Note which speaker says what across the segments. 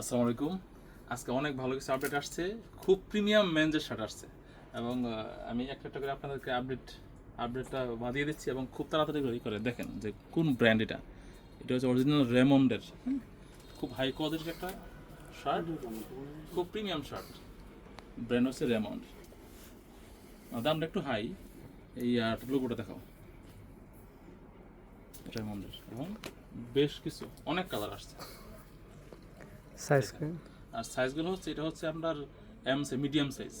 Speaker 1: আসসালামু আলাইকুম। আজকে অনেক ভালো কিছু আপডেট আসছে। খুব প্রিমিয়াম মেনজের শার্ট আসছে। এবং আমি একটা একটা করে আপনাদেরকে আপডেট আপডেটটা বাঁধিয়ে দিচ্ছি এবং খুব তাড়াতাড়ি করে দেখেন যে কোন ব্র্যান্ড এটা। এটা হচ্ছে অরিজিনাল রেমন্ডের। খুব হাই কোয়ালিটির একটা শার্ট খুব প্রিমিয়াম শার্ট ব্র্যান্ড হচ্ছে রেমন্ড। দামটা একটু হাই এই লোগোটা দেখাও। রেমন্ডের। এবং বেশ কিছু, অনেক কালার আসছে।
Speaker 2: সাইজ
Speaker 1: আর সাইজগুলো হচ্ছে এটা হচ্ছে আপনার এম মিডিয়াম সাইজ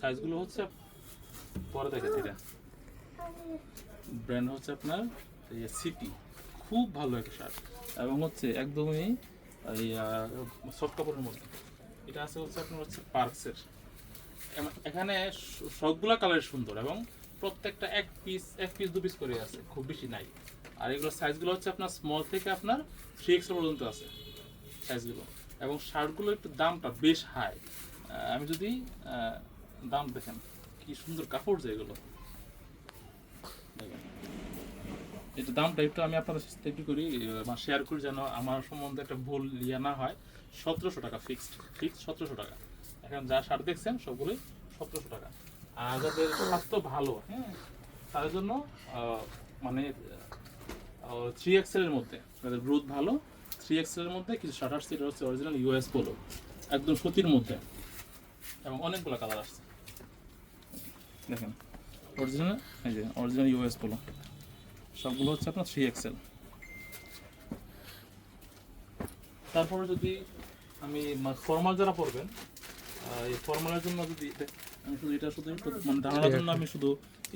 Speaker 1: সাইজগুলো হচ্ছে পরে দেখেন এটা। ব্র্যান্ড হচ্ছে আপনার সিটি খুব ভালো একটা শার্ট এবং হচ্ছে একদমই এই সফট কাপড়ের মধ্যে। এটা আছে হচ্ছে আপনার হচ্ছে পার্কসের এখানে সবগুলা কালার সুন্দর এবং প্রত্যেকটা এক পিস এক পিস দু পিস করে আছে। খুব বেশি নাই। আর এগুলোর সাইজগুলো হচ্ছে আপনার স্মল থেকে আপনার থ্রি এক্স পর্যন্ত আছে। সাইজগুলো এবং শার্টগুলো একটু দামটা বেশ হাই আমি যদি দাম দেখেন, কি সুন্দর কাপড় যে এগুলো। এটা দামটা একটু আমি আপনাদের সাথে একটু করি বা শেয়ার করি যেন আমার সম্বন্ধে একটা ভুল ইয়ে না হয়। সতেরোশো টাকা ফিক্সড ফিক্সড সতেরোশো টাকা। এখন যা শার্ট দেখছেন, সবগুলোই সতেরোশো টাকা। আর যাদের স্বাস্থ্য ভালো হ্যাঁ তাদের জন্য মানে থ্রি এক্সেল এর মধ্যে তাদের গ্রোথ ভালো থ্রি এক্সেল এর মধ্যে কিছু শার্ট আসছে এটা হচ্ছে অরিজিনাল ইউএস পোলো একদম সুতির মধ্যে। এবং অনেকগুলো কালার আসছে। দেখেন। অরিজিনাল এই যে অরিজিনাল ইউএস পোলো সবগুলো হচ্ছে আপনার থ্রি এক্সেল তারপরে যদি আমি ফর্মাল যারা পরবেন আহ, এই ফর্মালের জন্য যদি আমি শুধু এটা শুধু মানে জন্য আমি শুধু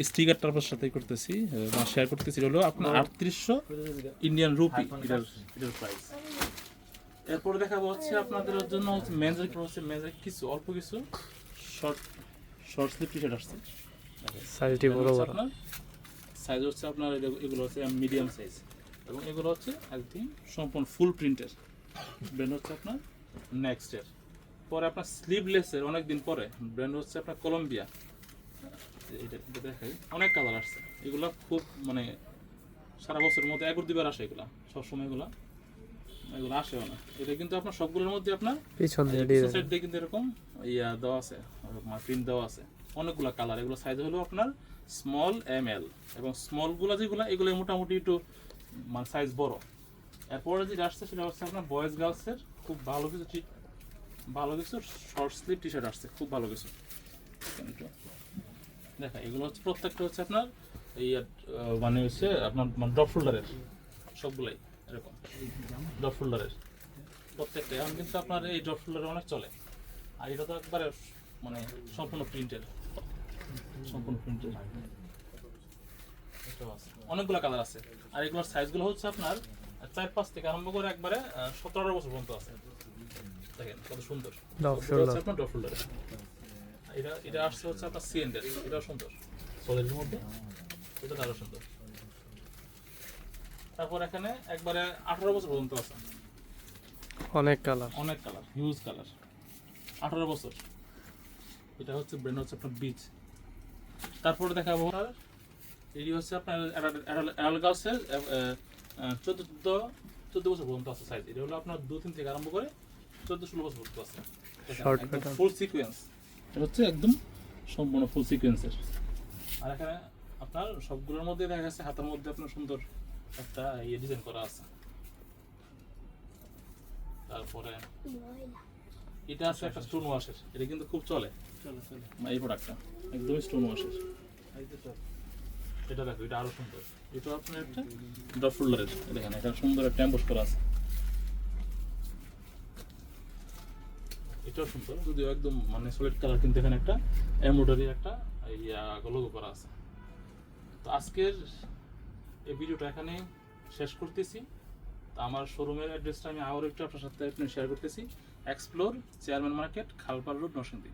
Speaker 1: স্টিকারটা আপনার সাথে করতেছি বা শেয়ার করতেছি। এটা হলো আপনার আটত্রিশশো ইন্ডিয়ান রুপি এটার এটার প্রাইস এরপরে দেখাবো হচ্ছে আপনাদের জন্য হচ্ছে হচ্ছে কিছু অল্প কিছু short short sleeve T shirt আসছে।
Speaker 2: সাইজটি বড় বড়।
Speaker 1: সাইজ হচ্ছে আপনার এগুলো- এগুলো হচ্ছে মিডিয়াম সাইজ এবং এগুলো হচ্ছে একদম সম্পূর্ণ ফুল প্রিন্টের ব্র্যান্ড হচ্ছে আপনার নেক্সটের পরে আপনার স্লিভলেসের অনেক দিন পরে ব্র্যান্ড হচ্ছে আপনার কলম্বিয়া এটা দেখাই। অনেক কালার আসছে। এগুলো খুব মানে সারা বছরের মধ্যে একবার দুবার আসে এগুলা সবসময় এগুলা। এগুলো আসেও না। এটা কিন্তু আপনার সবগুলোর মধ্যে আপনার
Speaker 2: পিছন দিয়ে
Speaker 1: সাইড
Speaker 2: ডিজাইন
Speaker 1: দিয়ে কিন্তু এরকম ইয়া দেওয়া আছে প্রিন্ট দেওয়া আছে। অনেকগুলো কালার এগুলো সাইজ হলো আপনার স্মল এম এল এবং স্মলগুলো যেগুলো এগুলো মোটামুটি একটু মানে সাইজ বড়। এরপরে যেটা আসছে সেটা হচ্ছে আপনার বয়েজ গার্লসের খুব ভালো কিছু ঠিক ভালো কিছু শর্ট স্লিভ টি শার্ট আসছে, খুব ভালো কিছু। দেখা, এগুলো হচ্ছে প্রত্যেকটা হচ্ছে আপনার, এই মানে হচ্ছে আপনার মানে ড্রপ শোল্ডারের সবগুলাই, এরকম ড্রপ শোল্ডারের প্রত্যেকটা এখন কিন্তু আপনার এই ড্রপ শোল্ডারে অনেক চলে। আর এটা তো একবারে মানে সম্পূর্ণ প্রিন্টের সম্পূর্ণ প্রিন্টের অনেকগুলো কালার আছে। আর এগুলোর সাইজগুলো হচ্ছে আপনার, চার পাঁচ থেকে আরম্ভ করে একবারে সতেরো বছর পর্যন্ত আছে। দেখেন কত সুন্দর। আপনার শোল্ডারে এটা এটা আসছে হচ্ছে আপনার সিএন্ডের এটাও সুন্দর। সোলের মধ্যে। এটা আরও সুন্দর। তারপর এখানে একবারে আঠারো বছর পর্যন্ত আছে।
Speaker 2: অনেক কালার
Speaker 1: অনেক কালার হিউজ কালার আঠারো বছর। এটা হচ্ছে ব্র্যান্ড হচ্ছে আপনার বিচ তারপরে দেখাবো আপনার এটি হচ্ছে আপনার অ্যালগাসের চোদ্দ চোদ্দ বছর পর্যন্ত আছে সাইজ এটা হলো আপনার দু তিন থেকে আরম্ভ করে চোদ্দ ষোলো বছর পর্যন্ত আছে। ফুল সিকোয়েন্স এটা হচ্ছে একদম সম্পূর্ণ ফুল সিকোয়েন্সের আর এখানে আপনার সবগুলোর মধ্যে দেখা যাচ্ছে হাতের মধ্যে আপনার সুন্দর একটা ইয়ে ডিজাইন করা আছে। তারপরে এটা আছে একটা স্টোন ওয়াশের এটা কিন্তু খুব চলে। এই প্রোডাক্টটা একদমই স্টোন ওয়াশের এটা দেখো এটা আরও সুন্দর। এটা আপনার একটা ড্রপ ফোল্ডারের দেখেন এটা সুন্দর একটা অ্যাম্বস করা আছে। এটাও সুন্দর। যদিও একদম মানে সলিড কালার কিন্তু এখানে একটা এমব্রয়ডারি একটা ইয়া লোগো করা আছে। তো আজকের এই ভিডিওটা এখানে শেষ করতেছি। তো আমার শোরুমের অ্যাড্রেসটা আমি আরও একটু আপনার সাথে শেয়ার করতেছি। Explore chairman market Khalpal road Narsingdi